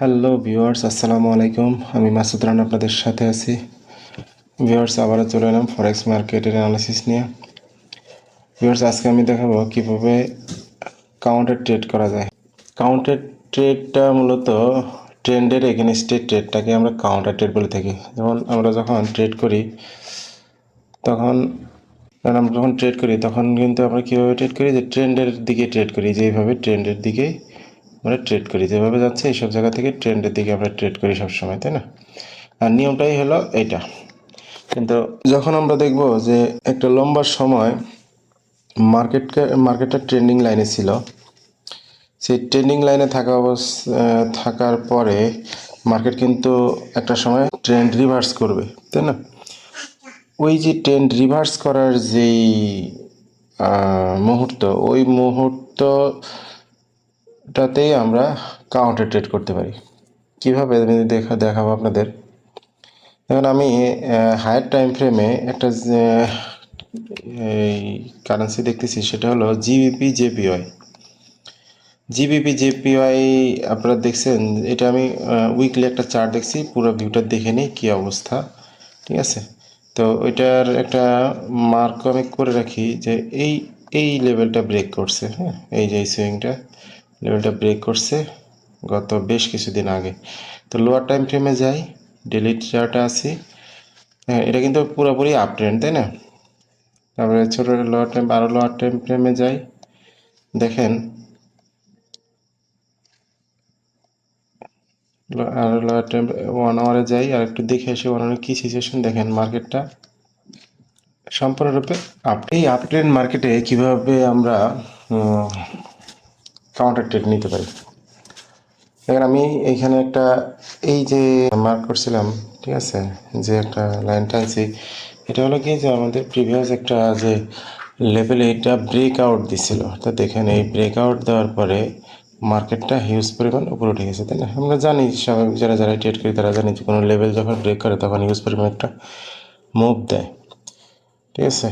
Hello viewers আসসালামু আলাইকুম আমি মাসুদ রান আপনাদের সাথে আছি। ভিউয়ার্স আবারও চলে এলাম ফরেক্স মার্কেটের অ্যানালিসিস নিয়ে। ভিউয়ার্স আজকে আমি দেখাবো কীভাবে কাউন্টার ট্রেড করা যায়। কাউন্টার ট্রেডটা মূলত ট্রেন্ডের এগেনস্টে ট্রেডটাকে আমরা কাউন্টার ট্রেড বলে থাকি। যেমন আমরা যখন ট্রেড করি, তখন আমরা যখন ট্রেড করি, তখন কিন্তু আমরা কীভাবে ট্রেড করি? যে ট্রেন্ডের দিকে ট্রেড করি যেইভাবে ট্রেন্ডের দিকেই আমরা ট্রেড করি। যেভাবে যাচ্ছে এইসব জায়গা থেকে ট্রেন্ডের দিকে আমরা ট্রেড করি সবসময়, তাই না? আর নিয়মটাই হলো এটা কিন্তু যখন আমরা দেখব যে একটা লম্বা সময় মার্কেটকে মার্কেটটা ট্রেন্ডিং লাইনে ছিল, সেই ট্রেন্ডিং লাইনে থাকা অবস্থা থাকার পরে মার্কেট কিন্তু একটা সময় ট্রেন্ড রিভার্স করবে, তাই না? ওই যে ট্রেন্ড রিভার্স করার যেই মুহূর্ত, ওই মুহূর্তটাতেই আমরা কাউন্টার ট্রেড করতে পারি। কীভাবে দেখা, দেখাবো আপনাদের? এখন আমি হায়ার টাইম ফ্রেমে একটা এই কারেন্সি দেখতেছি, সেটা হলো জিবিপি জেপিওয়াই জিবিপি জেপিওয়াই আপনারা দেখছেন, এটা আমি উইকলি একটা চার্ট দেখছি, পুরো ভিউটা দেখে নিই কী অবস্থা, ঠিক আছে? তো ওইটার একটা মার্ক আমি করে রাখি যে এই এই লেভেলটা ব্রেক করছে হ্যাঁ? এই যে এই সুইংটা লেভেলটা ব্রেক করছে গত বেশ কিছুদিন আগে। তো লোয়ার টাইম ফ্রেমে যাই ডেলি চার্টে আসি হ্যাঁ এটা কিন্তু পুরোপুরি আপ ট্রেন্ড তাই না? তারপরে ছোটো লোয়ার টাইম আরও লোয়ার টাইম ফ্রেমে যাই। দেখেন আর লোয়ার টাইম ওয়ান আওয়ারে যাই, আর একটু দেখে এসে ওয়ান আওয়ারে কী সিচুয়েশন দেখেন মার্কেটটা সম্পূর্ণরূপে আপ এই আপ ট্রেন্ড মার্কেটে কীভাবে আমরা কাউন্টার ট্রেড নিতে পারি। দেখেন আমি এইখানে একটা এই যে মার্ক করছিলাম, ঠিক আছে? যে একটা লাইন টানছি এটা হলো কি যে আমাদের প্রিভিয়াস একটা যে লেভেলে এটা ব্রেক আউট দিছিল। তো দেখেন এই ব্রেক আউট দেওয়ার পরে মার্কেটটা হিউজ পরিমাণ উপরে উঠে গেছে, তাই না? আমরা জানি স্বাভাবিক যারা যারা ট্রেড করি, তারা জানি যে কোনো লেভেল যখন ব্রেক করে, তখন হিউজ পরিমাণ একটা মুভ দেয়। ঠিক আছে?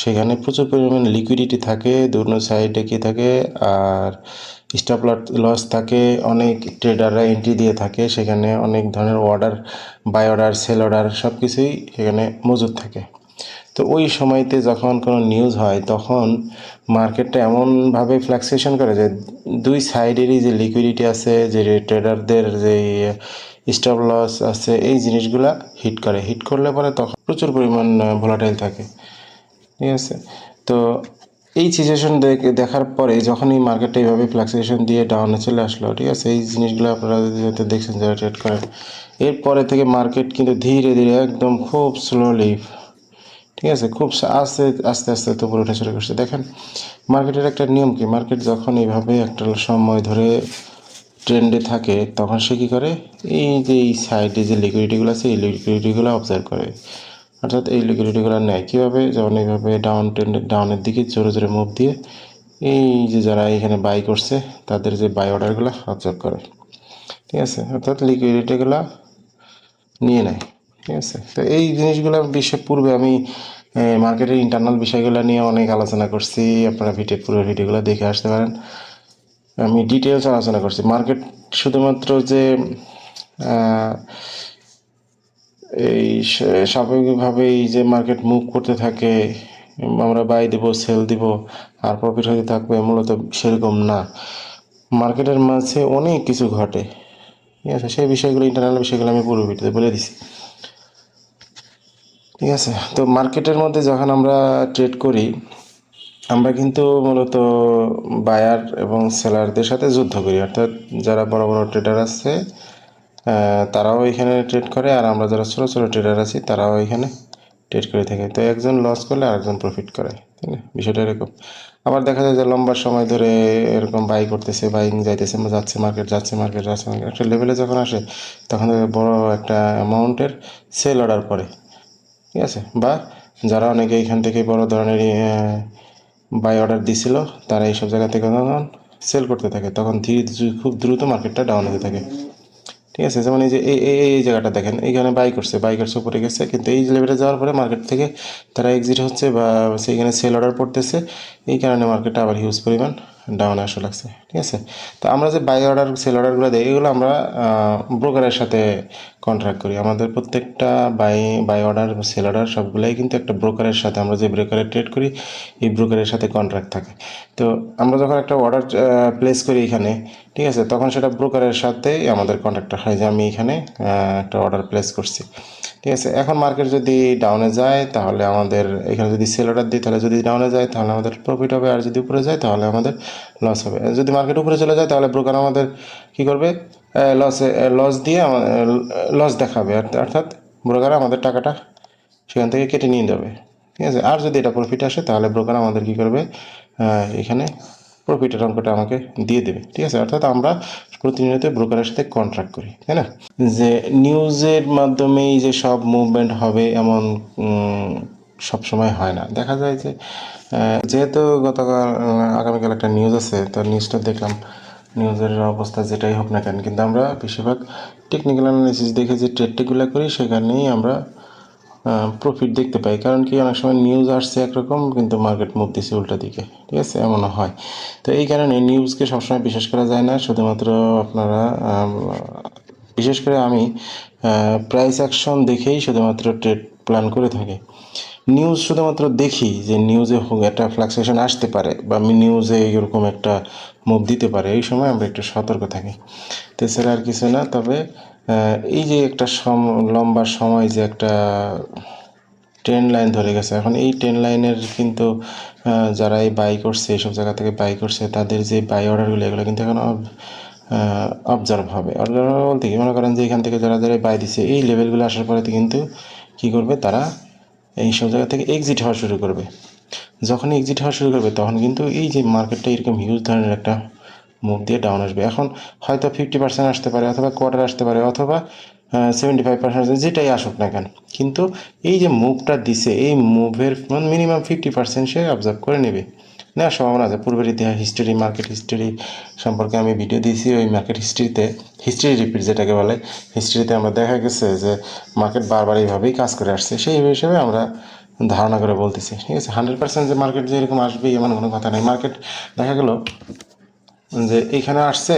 সেখানে প্রচুর পরিমাণে লিকুইডিটি থাকে দুনো সাইডে কি থাকে, আর স্টপ লস থাকে, অনেক ট্রেডাররা এন্ট্রি দিয়ে থাকে, সেখানে অনেক ধরনের order buy order sell order সব কিছুই সেখানে মজুদ থাকে। তো ওই সময়তে যখন কোনো নিউজ হয়, তখন মার্কেটটা এমনভাবে ফ্লাকচুয়েশন করে যে দুই সাইডেরই যে লিকুইডিটি আছে, যে ট্রেডারদের যে স্টপ লস আছে, এই জিনিসগুলা হিট করে। হিট করলে পরে তখন প্রচুর পরিমাণ ভোলাটাইল থাকে। ঠিক আছে? তো এই সিচুয়েশন দেখার পরে যখন এই মার্কেটটা এইভাবে ফ্লাকচুয়েশন দিয়ে ডাউনে চলে আসলো, ঠিক আছে? এই জিনিসগুলো আপনারা হয়তো দেখছেন যারা ট্রেড করেন। এরপরে থেকে মার্কেট কিন্তু ধীরে ধীরে একদম খুব স্লোলি ঠিক আছে? খুব আস্তে আস্তে আস্তে তো উপরে উঠে চলে করছে। দেখেন মার্কেটের একটা নিয়ম কি? মার্কেট যখন এইভাবে একটা সময় ধরে ট্রেন্ডে থাকে, তখন সে কী করে? এই যে এই সাইডে যে লিকুইডিটিগুলো আছে, এই লিকুইডিটিগুলো অবজার্ভ করে। অর্থাৎ এই লিকুইডিটিগুলো নেয়। কীভাবে? যেমন এইভাবে ডাউন ট্রেন্ড ডাউনের দিকে জোরে জোরে মুভ দিয়ে এই যে যারা এখানে বাই করছে, তাদের যে বাই অর্ডারগুলো অবজার্ভ করে। ঠিক আছে? অর্থাৎ লিকুইডিটিগুলো নিয়ে নেয়। ঠিক আছে? তো এই জিনিসগুলো বিশ্বের পূর্বে আমি মার্কেটের ইন্টারনাল বিষয়গুলো নিয়ে অনেক আলোচনা করছি। আপনারা ভিডিও, পুরো ভিডিওগুলো দেখে আসতে পারেন। আমি ডিটেলস আলোচনা করছি। মার্কেট শুধুমাত্র যে এই স- স্বাভাবিকভাবে এই যে মার্কেট মুভ করতে থাকে, আমরা বাই দিব সেল দিব, আর প্রফিট হতে থাকবে মূলত সেরকম না। মার্কেটের মাঝে অনেক কিছু ঘটে। ঠিক আছে? সেই বিষয়গুলো ইন্টারনাল বিষয়গুলো আমি পুরো ভিডিওতে বলে দিছি। ঠিক আছে? তো মার্কেটের মধ্যে যখন আমরা ট্রেড করি, আমরা কিন্তু মূলত বায়ার এবং সেলারদের সাথে যুদ্ধ করি। অর্থাৎ যারা বড় বড় ট্রেডার আছে তারাও এখানে ট্রেড করে, আর আমরা যারা ছোটো ছোটো ট্রেডার আছি, তারাও এখানে ট্রেড করে থাকে। তো একজন লস করলে আরেকজন প্রফিট করে, তাই না? বিষয়টা এরকম। আবার দেখা যায় যে লম্বা সময় ধরে এরকম বাই করতেছে বাইং যাইতেছে যাচ্ছে মার্কেট যাচ্ছে মার্কেট যাচ্ছে মার্কেট একটা লেভেলে যখন আসে, তখন বড় একটা অ্যামাউন্টের সেল অর্ডার পড়ে, ঠিক আছে? বা যারা অনেকে এখান থেকে বড় ধরনের বাই অর্ডার দিছিল, তারা এইসব জায়গা থেকে তখন সেল করতে থাকে, তখন ধীরে খুব দ্রুত মার্কেটটা ডাউন হতে থাকে। ঠিক আছে? যেমন এই যে, এই এই জায়গাটা দেখেন, এইখানে বাই করছে বাই করছে উপরে গেছে, কিন্তু এই লেভেলে যাওয়ার পরে মার্কেট থেকে তারা এক্সিট হচ্ছে বা সেইখানে সেল অর্ডার পড়তেছে। এই কারণে মার্কেটটা আবার হিউজ পরিমাণ। ডাউনে আসা লাগছে, ঠিক আছে? তো আমরা যে বাই অর্ডার সেল অর্ডারগুলো দিই, এগুলো আমরা ব্রোকারের সাথে কন্ট্রাক্ট করি। আমাদের প্রত্যেকটা buy buy order sell order সবগুলোই কিন্তু একটা ব্রোকারের সাথে, আমরা যে ব্রোকারে ট্রেড করি, এই ব্রোকারের সাথে কন্ট্রাক্ট থাকে। তো আমরা যখন একটা অর্ডার প্লেস করি এখানে, ঠিক আছে? তখন সেটা ব্রোকারের সাথেই আমাদের কন্ট্রাক্টটা হয় যে আমি এখানে একটা অর্ডার প্লেস করছি। ঠিক আছে, এখন মার্কেট যদি ডাউনে যায়, তাহলে আমাদের এখানে যদি সেল অর্ডার দিই, তাহলে যদি ডাউনে যায়, তাহলে আমাদের প্রফিট হবে, আর যদি উপরে যায়, তাহলে আমাদের লস হবে। যদি মার্কেট উপরে চলে যায়, তাহলে ব্রোকার আমাদের কি করবে? লসে লস দিয়ে লস দেখাবে। অর্থ- অর্থাৎ ব্রোকার আমাদের টাকাটা সেখান থেকে কেটে নিয়ে যাবে। ঠিক আছে, আর যদি এটা প্রফিট আসে, তাহলে ব্রোকার আমাদের কি করবে? এখানে প্রফিটের অঙ্কটা আমাকে দিয়ে দেবে, ঠিক আছে? অর্থাৎ আমরা প্রতিনিয়ত ব্রোকারের সাথে কন্ট্রাক্ট করি, তাই না? যে নিউজের মাধ্যমেই যে সব মুভমেন্ট হবে এমন সব সময় হয় না। দেখা যায় যে যেহেতু গতকাল আগামীকাল একটা নিউজ আছে, তো নিউজটা দেখলাম। নিউজের অবস্থা যেটাই হোক না কেন, কিন্তু আমরা বেশিরভাগ টেকনিক্যাল অ্যানালিসিস দেখে যে ট্রেডটিগুলো করি, সেখানেই আমরা প্রফিট দেখতে পাই। কারণ কি, অনেক সময় নিউজ আসছে একরকম, কিন্তু মার্কেট মুভ দিছে উল্টা দিকে। ঠিক আছে? এমনও হয়। তো এই কারণে নিউজকে সবসময় বিশ্বাস করা যায় না। শুধুমাত্র আপনারা বিশেষ করে আমি প্রাইস অ্যাকশন দেখেই শুধুমাত্র ট্রেড প্ল্যান করে থাকি। নিউজ শুধুমাত্র দেখি যে নিউজে হোক একটা ফ্লাকচুয়েশন আসতে পারে বা নিউজে এরকম একটা মুভ দিতে পারে। এই সময় আমরা একটু সতর্ক থাকি। তো আর কিছু না। তবে এই যে একটা সম, লম্বা সময় যে একটা ট্রেন লাইন ধরে গেছে, এখন এই ট্রেন লাইনের কিন্তু যারা এই বাই করছে, এইসব জায়গা থেকে বাই করছে, তাদের যে বাই অর্ডারগুলো, এগুলো কিন্তু এখন অবজার্ভ হবে। অবজার্ভ বলতে কি? মনে করেন যে এখান থেকে যারা যারা বাই দিছে, এই লেভেলগুলো আসার পরে কিন্তু কী করবে? তারা এই সব জায়গা থেকে এক্সিট হওয়া শুরু করবে। যখন এক্সিট হওয়া শুরু করবে, তখন কিন্তু এই যে মার্কেটটা এরকম হিউজ ধরনের একটা মুভ দিয়ে ডাউন আসবে। এখন হয়তো ফিফটি পার্সেন্ট আসতে পারে অথবা কোয়ার্টার আসতে পারে অথবা সেভেন্টি ফাইভ পার্সেন্ট যেটাই আসুক না কেন। কিন্তু এই যে মুভটা দিছে, এই মুভের মিনিমাম ফিফটি পার্সেন্ট সে অবজার্ভ করে নেবে। নেওয়ার সম্ভাবনা আছে। পূর্বের ইতিহাস হিস্টোরি মার্কেট হিস্টোরি সম্পর্কে আমি ভিডিও দিয়েছি ওই মার্কেট হিস্ট্রিতে হিস্ট্রি রিপিট যেটাকে বলে হিস্ট্রিতে আমরা দেখা গেছে যে মার্কেট বারবার এইভাবেই কাজ করে আসছে। সেই হিসেবে আমরা ধারণা করে বলতেছি। ঠিক আছে? হান্ড্রেড পার্সেন্ট যে মার্কেট যে এরকম আসবেই, এমন কোনো কথা নেই। মার্কেট দেখা গেল যে এইখানে আসছে,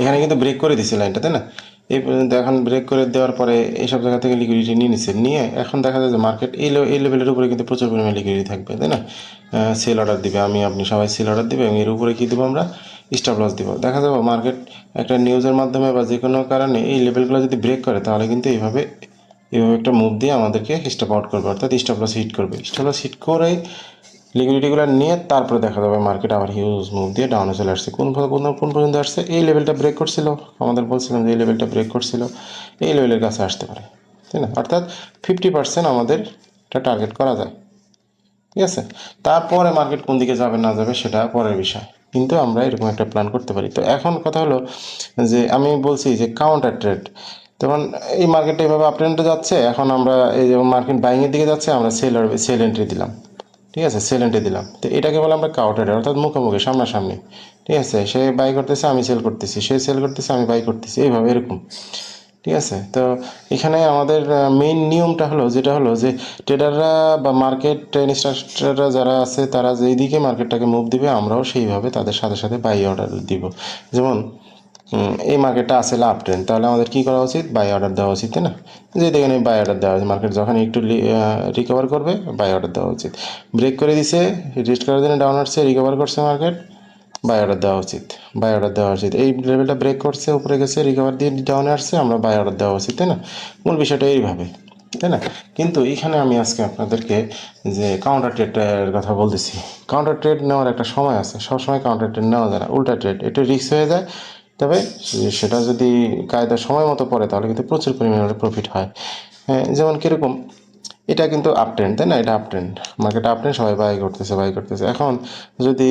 এখানে কিন্তু ব্রেক করে দিছে লাইনটা তাই না? এই পর্যন্ত এখন ব্রেক করে দেওয়ার পরে এইসব জায়গা থেকে লিকুইডিটি নিয়ে নিচ্ছে নিয়ে এখন দেখা যায় যে মার্কেট এই এই লেভেলের উপরে কিন্তু প্রচুর পরিমাণে লিকুইডিটি থাকবে, তাই না? সেল অর্ডার দিবে, আমি, আপনি সবাই সেল অর্ডার দিবে, এবং এর উপরে কী দেবো আমরা? স্টপ লস দিব। দেখা যাব মার্কেট একটা নিউজের মাধ্যমে বা যে কোনো কারণে এই লেভেলগুলো যদি ব্রেক করে, তাহলে কিন্তু এইভাবে এইভাবে একটা মুভ দিয়ে আমাদেরকে স্টপ আউট করবে, অর্থাৎ স্টপ লস হিট করবে। স্টপ লস হিট করেই লিকুইডিটিগুলো নিয়ে তারপরে দেখা যাবে মার্কেট আবার হিউজ মুভ দিয়ে ডাউনে চলে আসছে। কোন কোন কোন পর্যন্ত আসছে? এই লেভেলটা ব্রেক করছিল। আমাদের বলছিলাম যে এই লেভেলটা ব্রেক করছিল। এই লেভেলের কাছে আসতে পারে, তাই না? অর্থাৎ ফিফটি পার্সেন্ট আমাদের এটা টার্গেট করা যায়। ঠিক আছে? তারপরে মার্কেট কোন দিকে যাবে, না যাবে, সেটা পরের বিষয়। কিন্তু আমরা এরকম একটা প্ল্যান করতে পারি। তো এখন কথা হলো যে, আমি বলছি যে কাউন্টার ট্রেড তখন এই মার্কেটটা এইভাবে আপ ট্রেন্ডে যাচ্ছে, এখন আমরা এই মার্কেট বাইংয়ের দিকে যাচ্ছে, আমরা সেল সেল এন্ট্রি দিলাম। ঠিক আছে সেলেন্টে দিলাম। তো এটাকে বলে আমরা কাউন্টার ট্রেড অর্থাৎ মুখোমুখি, সামনাসামনি। ঠিক আছে, সে বাই করতেছে, আমি সেল করতেছি। সে সেল করতেছে, আমি বাই করতেছি। এইভাবে এরকম। ঠিক আছে, তো এখানে আমাদের মেইন নিয়মটা হলো, যেটা হলো যে ট্রেডাররা বা মার্কেট ইনস্ট্রাক্টররা যারা আছে, তারা যেই দিকে মার্কেটটাকে মুভ দিবে, আমরাও সেইভাবে তাদের সাথে সাথে বাই অর্ডার দিব। যেমন এই মার্কেটটা আছে লাভ ট্রেন তাহলে আমাদের কী করা উচিত? বাই অর্ডার দেওয়া উচিত, তাই না? যে দেখেন বাই অর্ডার দেওয়া উচিত মার্কেট যখন একটু রিকভার করবে বাই অর্ডার দেওয়া উচিত। ব্রেক করে দিছে রিস্ট করার জন্য ডাউন আসছে রিকভার করছে মার্কেট বাই অর্ডার দেওয়া উচিত। বাই অর্ডার দেওয়া উচিত। এই লেভেলটা ব্রেক করছে, উপরে গেছে রিকভার দিয়ে ডাউনে আসছে আমরা বাই অর্ডার দেওয়া উচিত, তাই না? মূল বিষয়টা এইভাবে, তাই না? কিন্তু এখানে আমি আজকে আপনাদেরকে যে কাউন্টার ট্রেডের কথা বলতেছি কাউন্টার ট্রেড নেওয়ার একটা সময় আছে। সবসময় কাউন্টার ট্রেড নেওয়া যায় না। উল্টা ট্রেড একটু রিস্ক হয়ে যায়। তবে সেটা যদি কায়দা সময় মতো পড়ে তাহলে কিন্তু প্রচুর পরিমাণে প্রফিট হয়। হ্যাঁ, যেমন কীরকম এটা কিন্তু আপ ট্রেন্ড তাই না? এটা up trend market up trend সবাই বাই করতেছে বাই করতেছে। এখন যদি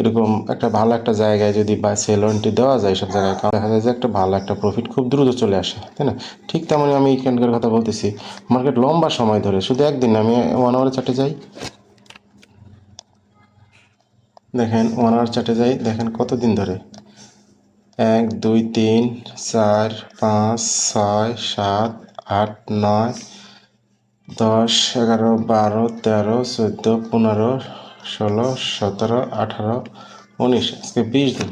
এরকম একটা ভালো একটা জায়গায় যদি বা সেল ওয়ারেন্টি দেওয়া যায় সব জায়গায় কারণ দেখা যায় যে একটা ভালো একটা প্রফিট খুব দ্রুত চলে আসে তাই না? ঠিক তেমনই আমি এইখানকার কথা বলতেছি। মার্কেট লম্বা সময় ধরে শুধু একদিন আমি ওয়ান আওয়ার চার্টে যাই। দেখেন ওয়ান আওয়ার চার্টে যাই দেখেন কতদিন ধরে। এক, দুই, তিন, চার, পাঁচ, ছয়, সাত, আট, নয়, দশ, এগারো, বারো, তেরো, চোদ্দ, পনেরো, ষোলো, সতেরো, আঠারো, উনিশ। আজকে বিশ দিন।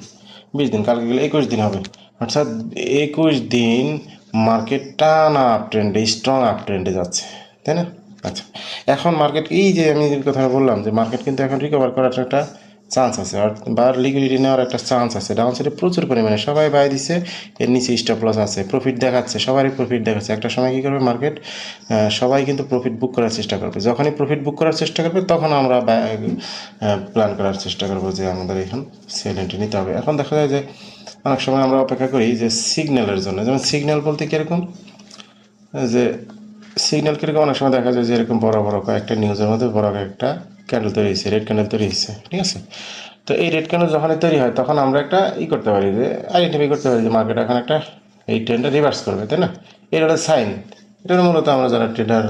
বিশ দিন। কালকে গেলে একুশ দিন হবে। অর্থাৎ একুশ দিন মার্কেট টানা আপ ট্রেন্ডে স্ট্রং আপ ট্রেন্ডে যাচ্ছে। তাই না? আচ্ছা। এখন মার্কেট এই যে আমি কথা বললাম যে মার্কেট কিন্তু এখন রিকভার করার একটা চান্স আছে। আর বা লিকুইডিটি নেওয়ার একটা চান্স আছে। ডাউন সাইডে প্রচুর পরিমাণে সবাই বাই দিছে, এর নিচে স্টপ লস আছে প্রফিট দেখাচ্ছে, সবারই প্রফিট দেখাচ্ছে। একটা সময় কী করবে মার্কেট সবাই কিন্তু প্রফিট বুক করার চেষ্টা করবে। যখনই প্রফিট বুক করার চেষ্টা করবে, তখন আমরা প্ল্যান করার চেষ্টা করব যে আমাদের এখন সেল এন্ট্রি নিতে হবে। এখন দেখা যায় যে অনেক সময় আমরা অপেক্ষা করি যে সিগন্যালের জন্য। যেমন সিগন্যাল বলতে কীরকম? যে সিগন্যাল কীরকম? অনেক সময় দেখা যায় যে এরকম বড় বড় কয়েকটা নিউজের মধ্যে বড় একটা ক্যান্ডেল তৈরি হয়েছে? রেড ক্যান্ডেল তৈরি হয়েছে, ঠিক আছে? তো এই রেড ক্যান্ডেল যখনই তৈরি হয়, তখন আমরা একটা ই করতে পারি যে আইডেন্টিফাই করতে পারি যে মার্কেট এখন একটা এই ট্রেন্ডটা রিভার্স করবে, তাই না? এটা হলো সাইন এটা মূলত আমরা যারা ট্রেডার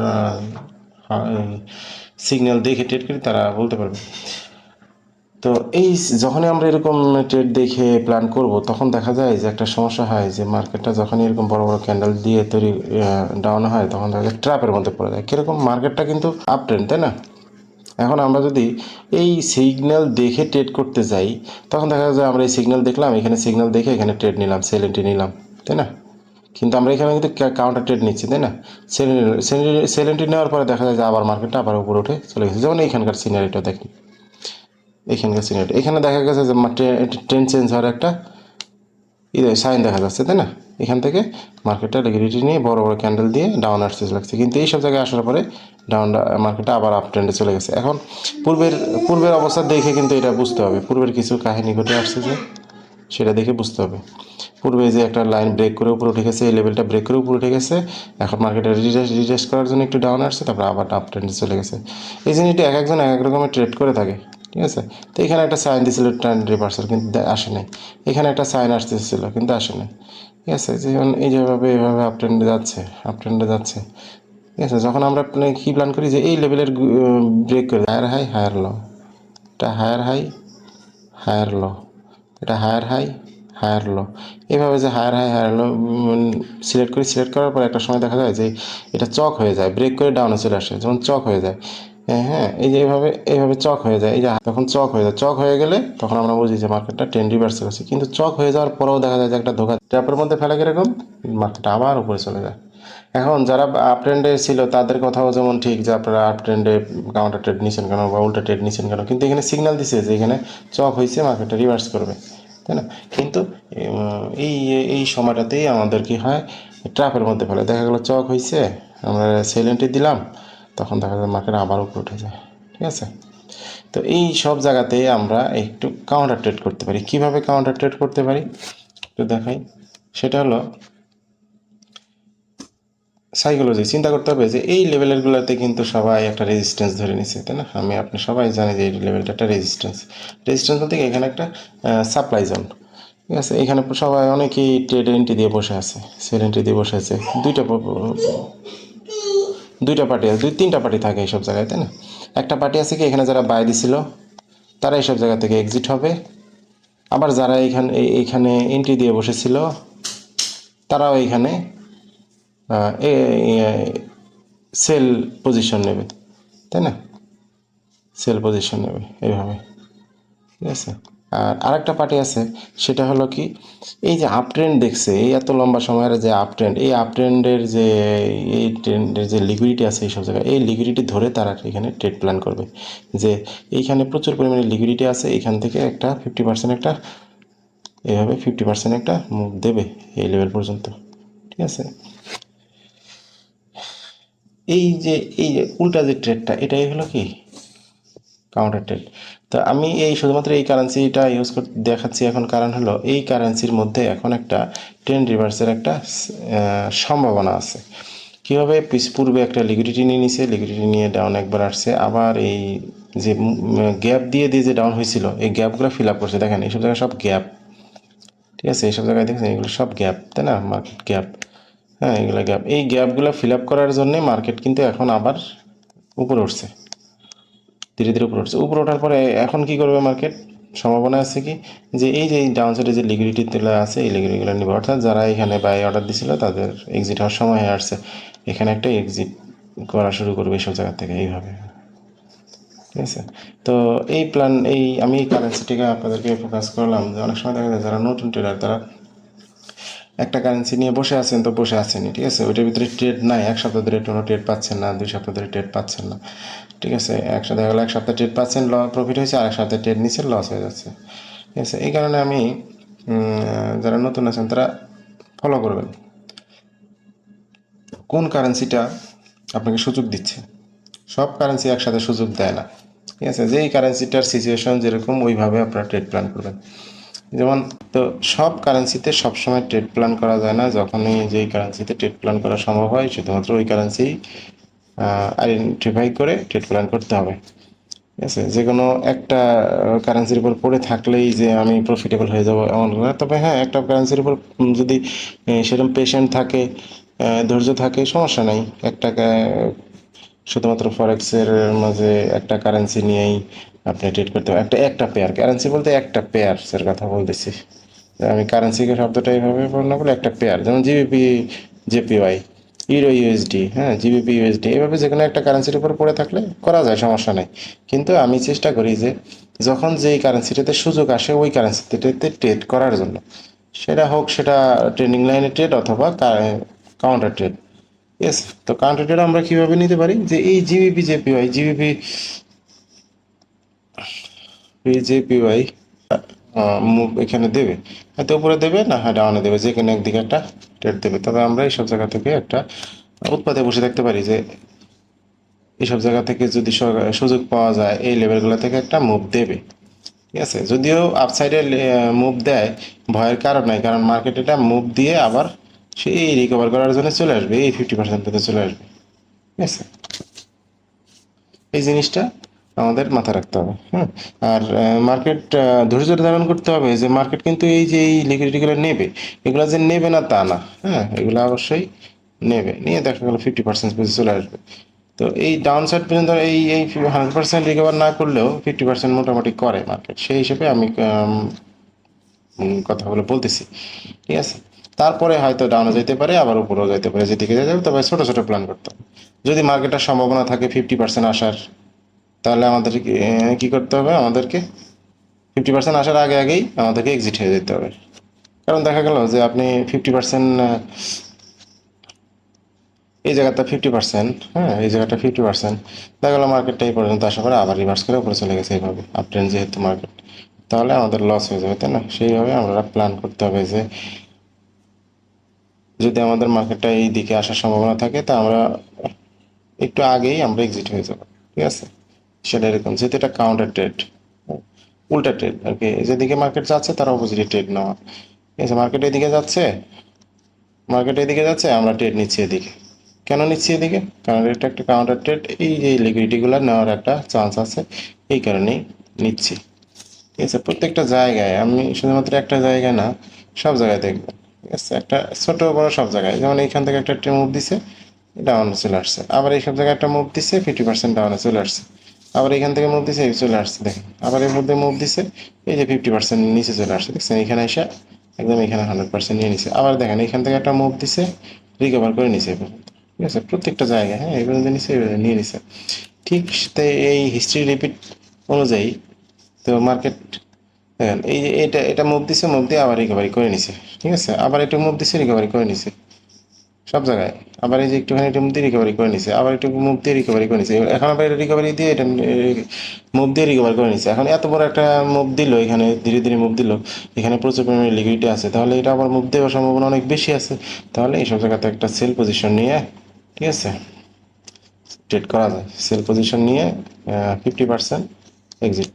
সিগন্যাল দেখে ট্রেড করি, তারা বলতে পারবে। তো এই যখনই আমরা এরকম ট্রেড দেখে প্ল্যান করব, তখন দেখা যায় যে একটা সমস্যা হয় যে মার্কেটটা যখনই এরকম বড় বড় ক্যান্ডেল দিয়ে তৈরি ডাউন হয়, তখন দেখা যায় ট্র্যাপের মধ্যে পড়ে যায়। কীরকম মার্কেটটা কিন্তু আপ ট্রেন্ড তাই না? এখন আমরা যদি এই সিগন্যাল দেখে ট্রেড করতে যাই, তখন দেখা যায় আমরা এই সিগন্যাল দেখলাম, এখানে সিগন্যাল দেখে এখানে ট্রেড নিলাম সেল এন্ট্রি নিলাম, তাই না? কিন্তু আমরা এখানে কিন্তু কাউন্টার ট্রেড নিচ্ছি, তাই না? সেল এন্ট্রি নেওয়ার পরে দেখা যায় যে আবার মার্কেটটা আবার উপরে উঠে চলে গেছে। যেমন এইখানকার সিনারিটা দেখেন। এখানকার সিনারি এখানে দেখা গেছে যে ট্রেন চেঞ্জ হওয়ার একটা সাইন দেখা যাচ্ছে, তাই না? এখান থেকে মার্কেটটা লিকুইডিটি নিয়ে বড় বড় ক্যান্ডেল দিয়ে ডাউন আসতে লাগছে। কিন্তু এইসব জায়গায় আসার পরে ডাউন মার্কেটটা আবার আপ ট্রেন্ডে চলে গেছে। এখন পূর্বের পূর্বের অবস্থা দেখে কিন্তু এটা বুঝতে হবে। পূর্বের কিছু কাহিনী ঘটে আসছে যে সেটা দেখে বুঝতে হবে। পূর্বে যে একটা লাইন ব্রেক করে উপরে উঠে গেছে, এই লেভেলটা ব্রেক করে উপরে উঠে গেছে, এখন মার্কেটে রিটেস্ট রিটেস্ট করার জন্য একটু ডাউন আসছে তারপর আবার আপ ট্রেন্ডে চলে গেছে। এই জিনিসটা এক একজন এক এক রকমের ট্রেড করে থাকে। ঠিক আছে? তো এখানে একটা সাইন দিয়েছিল ট্রেন্ড রিভার্সাল কিন্তু আসে নাই। এখানে একটা সাইন আসতেছিল, কিন্তু আসে নাই। ঠিক আছে? যেমন এই যেভাবে এভাবে আপ ট্রেন্ডে যাচ্ছে আপ ট্রেন্ডে যাচ্ছে। ঠিক আছে? যখন আমরা কি প্ল্যান করি যে এই লেভেলের ব্রেক করি হায়ার হাই হায়ার লো এটা হায়ার হাই হায়ার লো এটা হায়ার হাই হায়ার লো এভাবে যে higher high higher low select করি সিলেক্ট করার পর একটা সময় দেখা যায় যে এটা চক হয়ে যায় ব্রেক করে ডাউনে চলে আসে। যেমন চক হয়ে যায়। হ্যাঁ হ্যাঁ এই যে এইভাবে এইভাবে চক হয়ে যায়। এই যে তখন চক হয়ে যায়। চক হয়ে গেলে তখন আমরা বুঝি যে মার্কেটটা টেন রিভার্স আছে কিন্তু চক হয়ে যাওয়ার পরেও দেখা যায় যে একটা ধোকা ট্র্যাপের মধ্যে ফেলে কীরকম, মার্কেটটা আবার উপরে চলে যায়। এখন যারা আপ ট্রেন্ডে ছিল, তাদের কথাও যেমন ঠিক যে আপনারা আপ ট্রেন্ডে কাউন্টার ট্রেড নিচ্ছেন কেন বা উল্টা ট্রেড নিচ্ছেন কেন। কিন্তু এখানে সিগন্যাল দিছে যে এখানে চক হয়েছে মার্কেটটা রিভার্স করবে। তাই না? কিন্তু এই এই সময়টাতেই আমাদের কি হয় ট্র্যাপের মধ্যে ফেলে। দেখা গেলো চক হয়েছে আমরা সেলেন্টে দিলাম। তখন দেখা যায় মার্কেট আবার উপরে উঠে যায়, ঠিক আছে? তো এই সব জায়গাতে আমরা একটু কাউন্টার ট্রেড করতে পারি। কীভাবে কাউন্টার ট্রেড করতে পারি? একটু দেখাই। সেটা হলো সাইকোলজি চিন্তা করতে হবে যে এই লেভেলেরগুলোতে কিন্তু সবাই একটা রেজিস্ট্যান্স ধরে নিছে, তাই না? আমি, আপনি সবাই জানি যে এই লেভেলটা একটা রেজিস্ট্যান্স রেজিস্ট্যান্স বলতে এখানে একটা সাপ্লাই জোন ঠিক আছে? এখানে সবাই অনেকেই ট্রেড এন্ট্রি দিয়ে বসে আছে সেল এন্ট্রি দিয়ে বসে আছে। দুইটা দুইটা পার্টি আছে, দুই, তিনটা পার্টি থাকে এইসব জায়গায়, তাই না? একটা পার্টি আছে কি, এখানে যারা বাই দিছিল, তারা এইসব জায়গা থেকে এক্সিট হবে। আবার যারা এইখানে, এই- এইখানে এন্ট্রি দিয়ে বসেছিল, তারাও এইখানে সেল পজিশন নেবে, তাই না? সেল পজিশন নেবে, এইভাবে। ঠিক আছে? আর আরেকটা পার্টি আছে, সেটা হলো কি, এই যে আপ ট্রেন্ড দেখছে, এই এত লম্বা সময়ের যে আপ ট্রেন্ড এই আপ ট্রেন্ডের যে, এই ট্রেন্ডের যে লিকুইডিটি আছে এইসব জায়গায়, এই লিকুইডিটি ধরে তারা এখানে ট্রেড প্ল্যান করবে। যে এইখানে প্রচুর পরিমাণে লিকুইডিটি আছে এখান থেকে একটা ফিফটি পার্সেন্ট একটা এইভাবে ফিফটি পার্সেন্ট একটা মুভ দেবে এই লেভেল পর্যন্ত, ঠিক আছে? এই যে এই যে উল্টা যে ট্রেডটা এটাই হলো কি কাউন্টার ট্রেড তো আমি এই শুধুমাত্র এই কারেন্সিটা ইউজ করতে দেখাচ্ছি এখন কারণ হলো এই কারেন্সির মধ্যে এখন একটা ট্রেন্ড রিভার্সের একটা সম্ভাবনা আছে। কীভাবে? পিস পূর্বে একটা লিকুইডিটি নিয়ে নিছে লিকুইডিটি নিয়ে ডাউন একবার আসছে। আবার এই যে গ্যাপ দিয়ে দিয়ে যে ডাউন হয়েছিল, এই গ্যাপগুলো ফিল আপ করছে। দেখেন, এইসব জায়গায় সব গ্যাপ ঠিক আছে? এইসব জায়গায় দেখছেন? এগুলো সব গ্যাপ তাই না? মার্কেট গ্যাপ হ্যাঁ এগুলো গ্যাপ এই গ্যাপগুলো ফিল আপ করার জন্যে মার্কেট কিন্তু এখন আবার উপরে উঠছে। ধীরে ধীরে উপরে উঠছে। উপরে ওঠার পরে এখন কি করবে মার্কেট সম্ভাবনা আছে কি? যে এই যে ডাউন সাইডে যে লিকুইডিটি তুলে আছে, এই লিকুইডিটিগুলো নিবে। অর্থাৎ যারা এখানে বাই অর্ডার দিছিল, তাদের এক্সিট হওয়ার সময় হয়ে আসছে। এখানে একটা এক্সিট করা শুরু করবে এইসব জায়গা থেকে এইভাবে। ঠিক আছে? তো এই প্ল্যান এই আমি এই কারেন্সিটিকে আপনাদেরকে ফোকাস করলাম যে অনেক সময় দেখা যায় যারা নতুন ট্রেডার তারা একটা কারেন্সি নিয়ে বসে আছেন তো বসে আছেনই। ঠিক আছে? ওইটার ভিতরে ট্রেড নাই। এক সপ্তাহ ধরে কোনো ট্রেড পাচ্ছেন না, দুই সপ্তাহ ধরে ট্রেড পাচ্ছেন না। ঠিক আছে, এক সপ্তাহ গেলে, এক সপ্তাহ পাচ্ছেন, ল প্রফিট হয়েছে আর এক সপ্তাহে ট্রেড নিচ্ছে লস হয়ে যাচ্ছে। ঠিক আছে, এই কারণে আমি যারা নতুন আছেন, তারা ফলো করবেন। কোন কারেন্সিটা আপনাকে সুযোগ দিচ্ছে? সব কারেন্সি একসাথে সুযোগ দেয় না। ঠিক আছে, যেই কারেন্সিটার সিচুয়েশন যেরকম, ওইভাবে আপনারা ট্রেড প্ল্যান করবেন। যেমন, তো সব কারেন্সিতে সবসময় ট্রেড প্ল্যান করা যায় না, যখনই যেই কারেন্সিতে ট্রেড প্ল্যান করা সম্ভব হয়, শুধুমাত্র ওই কারেন্সি আইডেন্টিফাই করে ট্রেড প্ল্যান করতে হবে। ঠিক আছে? যে কোনো একটা কারেন্সির উপর পড়ে থাকলেই যে আমি প্রফিটেবল হয়ে যাব এমন না। তবে হ্যাঁ একটা কারেন্সির উপর যদি সেরকম পেশেন্ট থাকে ধৈর্য থাকে, সমস্যা নাই। একটা শুধুমাত্র ফরেক্সের মাঝে একটা কারেন্সি নিয়েই আপনি ট্রেড করতে পারেন। একটা একটা পেয়ার কারেন্সি বলতে একটা পেয়ারসের কথা বলতেছি। আমি কারেন্সিকে শব্দটা এইভাবে বর্ণনা করি, একটা পেয়ার যেমন জিবিপি জেপিওয়াই ইউরো ইউএসডি হ্যাঁ জিবিপি ইউএসডি এভাবে যে কোনো একটা কারেন্সির উপর পড়ে থাকলে করা যায়, সমস্যা নেই। কিন্তু আমি চেষ্টা করি যে, যখন যেই কারেন্সিটাতে সুযোগ আসে, ওই কারেন্সিটাতে ট্রেড করার জন্য। সেটা হোক সেটা ট্রেডিং লাইনে ট্রেড অথবা কাউন্টার ট্রেড ইয়েস তো কাউন্টার ট্রেড আমরা কীভাবে নিতে পারি? যে এই জিবিপি জেপিওয়াই জিবিপি জেপিওয়াই এখানে দেবে। হয়তো উপরে দেবে, না হয় ডাউনে দেবে যে কোনো একদিকে একটা ট্রেড দেবে। তবে আমরা এইসব জায়গা থেকে একটা উৎপাদে বসে থাকতে পারি যে এইসব জায়গা থেকে যদি সুযোগ পাওয়া যায়, এই লেভেলগুলো থেকে একটা মুভ দেবে। ঠিক আছে? যদিও আপসাইডে মুভ দেয়, ভয়ের কারণ নাই, কারণ মার্কেট এটা মুভ দিয়ে আবার সেই রিকভার করার জন্য চলে আসবে, এই ফিফটি পার্সেন্ট চলে আসবে। ঠিক আছে? এই জিনিসটা আমাদের মাথায় রাখতে হবে হ্যাঁ আর মার্কেট ধৈর্য ধারণ করতে হবে যে মার্কেট কিন্তু এই যে এই লিকুইডিটিগুলো নেবে, এগুলো যে নেবে না তা না হ্যাঁ? এগুলো অবশ্যই নেবে, নিয়ে দেখা গেলো ফিফটি পার্সেন্ট পর্যন্ত চলে আসবে। তো এই ডাউন সাইড পর্যন্ত এই এই হান্ড্রেড পার্সেন্ট রিকভার না করলেও ফিফটি পার্সেন্ট মোটামুটি করে মার্কেট সেই হিসেবে আমি কথাগুলো বলতেছি, ঠিক আছে? তারপরে হয়তো ডাউনে যেতে পারে, আবার উপরেও যেতে পারে, যেদিকে যেতে হবে, তবে ছোটো ছোটো প্ল্যান করতে হবে। যদি মার্কেটের সম্ভাবনা থাকে ফিফটি পার্সেন্ট আসার তাহলে আমাদেরকে কি করতে হবে? আমাদেরকে ফিফটি পার্সেন্ট আসার আগে আগেই আমাদেরকে এক্সিট হয়ে যেতে হবে। কারণ দেখা গেল যে আপনি ফিফটি পার্সেন্ট এই জায়গাটা ফিফটি পার্সেন্ট হ্যাঁ এই জায়গাটা ফিফটি পার্সেন্ট দেখা গেলো মার্কেটটা এই পর্যন্ত আসার পরে আবার রিভার্স করে উপরে চলে গেছে এইভাবে আপ যেহেতু মার্কেট তাহলে আমাদের লস হয়ে যাবে, তাই না? সেইভাবে আমরা প্ল্যান করতে হবে যে যদি আমাদের মার্কেটটা এই দিকে আসার সম্ভাবনা থাকে, তা আমরা একটু আগেই আমরা এক্সিট হয়ে যাব, ঠিক আছে? সেটা এরকম, যেহেতু এটা কাউন্টার ট্রেড উল্টা ট্রেড আর কি। যেদিকে মার্কেট যাচ্ছে, তার অপোজিটে ট্রেড নেওয়া। ঠিক আছে মার্কেট এদিকে যাচ্ছে মার্কেট এদিকে যাচ্ছে, আমরা ট্রেড নিচ্ছি এদিকে। কেন নিচ্ছি এদিকে? কারণ এটা একটা কাউন্টার ট্রেড এই যে লিকুইডিটিগুলো নেওয়ার একটা চান্স আছে, এই কারণেই নিচ্ছি। ঠিক আছে, প্রত্যেকটা জায়গায়, আমি শুধুমাত্র একটা জায়গায় না, সব জায়গায় দেখব। ঠিক আছে, একটা ছোট, বড় সব জায়গায়। যেমন এইখান থেকে একটা মুভ দিছে ডাউনে চলে আসছে। আবার এইসব জায়গায় একটা মুভ দিছে ফিফটি পার্সেন্ট ডাউনে চলে আসছে। আবার এখান থেকে মুভ দিছে চলে আসছে, দেখেন। আবার এর মধ্যে মুভ দিছে, এই যে ফিফটি পার্সেন্ট নিচে চলে আসছে, দেখছেন? এখানে এসে একদম এখানে হান্ড্রেড পার্সেন্ট নিয়ে নিছে। আবার দেখেন এখান থেকে একটা মুভ দিছে রিকভার করে নিছে ঠিক আছে? প্রত্যেকটা জায়গায় হ্যাঁ এই পর্যন্ত নিছে নিয়ে নিছে। ঠিক তাই এই হিস্ট্রি রিপিট অনুযায়ী, তো মার্কেট দেখেন, এই এটা এটা মুভ দিছে মুভ দিয়ে আবার রিকভারি করে নিছে। ঠিক আছে? আবার একটু মুভ দিছে রিকভারি করে নিছে। সব জায়গায়। আবার এই যে একটুখানি এটা মুভ দিয়ে রিকভারি করে নিছে, আবার একটু মুভ দিয়ে রিকভারি করে নিছে। এখন আবার এটা রিকভারি দিয়ে এটা মুভ দিয়ে রিকভার করে নিছে। এখন এত বড় একটা মুভ দিল এখানে, ধীরে ধীরে মুভ দিল। এখানে প্রচুর পরিমাণে লিকুইডিটি আছে। তাহলে এটা আবার মুভ দেওয়ার সম্ভাবনা অনেক বেশি আছে। তাহলে এইসব জায়গাতে একটা সেল পজিশন নিয়ে, ঠিক আছে? ট্রেড করা যায়। সেল পজিশন নিয়ে fifty percent exit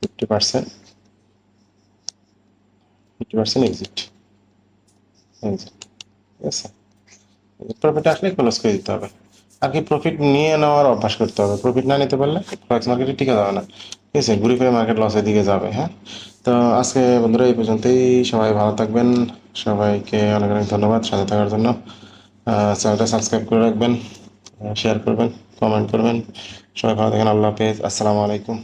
fifty percent fifty percent exit exit ঠিক আছে? প্রফিট আসলে ক্লোজ করে দিতে হবে। আর কি প্রফিট নিয়ে নেওয়ার অভ্যাস করতে হবে। প্রফিট না নিতে পারলে ফরেক্স মার্কেটে টিকে যাবে না। ঠিক আছে, ঘুরে ফিরে মার্কেট লসের দিকে যাবে হ্যাঁ? তো আজকে বন্ধুরা এই পর্যন্তই। সবাই ভালো থাকবেন। সবাইকে অনেক অনেক ধন্যবাদ সাথে থাকার জন্য। চ্যানেলটা সাবস্ক্রাইব করে রাখবেন শেয়ার করবেন কমেন্ট করবেন। সবাই ভালো থাকেন, আল্লাহ হাফেজ। আসসালামু আলাইকুম।